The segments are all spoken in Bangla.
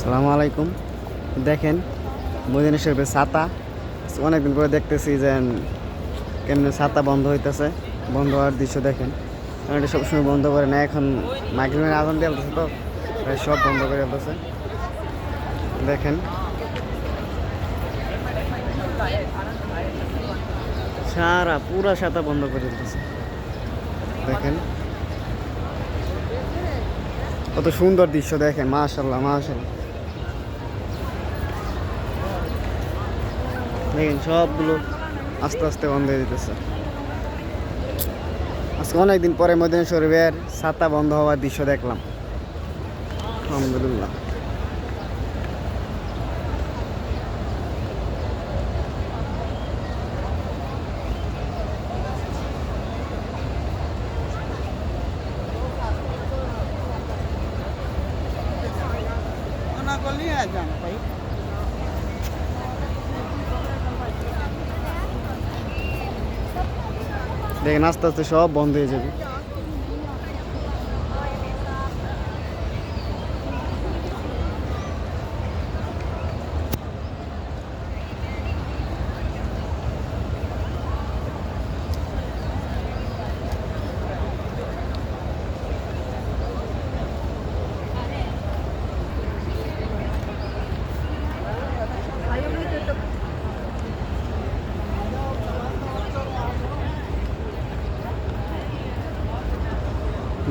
সালামু আলাইকুম। দেখেন মদিনা শরীফের ছাতা। অনেকদিন পরে দেখতেছি যে, কেমনে ছাতা বন্ধ হইতেছে। বন্ধ হওয়ার দৃশ্য দেখেন। কারণ এটা সবসময় বন্ধ করে না, এখন মাইক্রোমের আগুন দিয়ে তো সব বন্ধ করে আসতেছে দেখেন। সারা, পুরা ছাতা বন্ধ করে দিতেছে দেখেন। কত সুন্দর দৃশ্য দেখেন মাশাল্লাহ মাশাল্লাহ দেখেন, সবগুলো আস্তে আস্তে বন্ধ হয়ে যেতেছে। আজকে অনেকদিন পরে মদিনা শরীফের ছাতা বন্ধ হওয়ার দৃশ্য দেখলাম। আলহামদুলিল্লাহ। দেখেন আস্তে আস্তে সব বন্ধ হয়ে যাবে।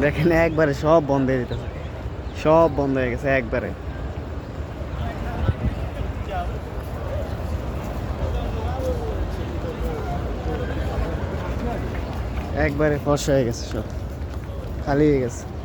দেখেন, একবারে সব বন্ধ হয়ে যেতেছে। সব বন্ধ হয়ে গেছে, একবারে। একবারে ফর্সা হয়ে গেছে সব। খালি হয়ে গেছে।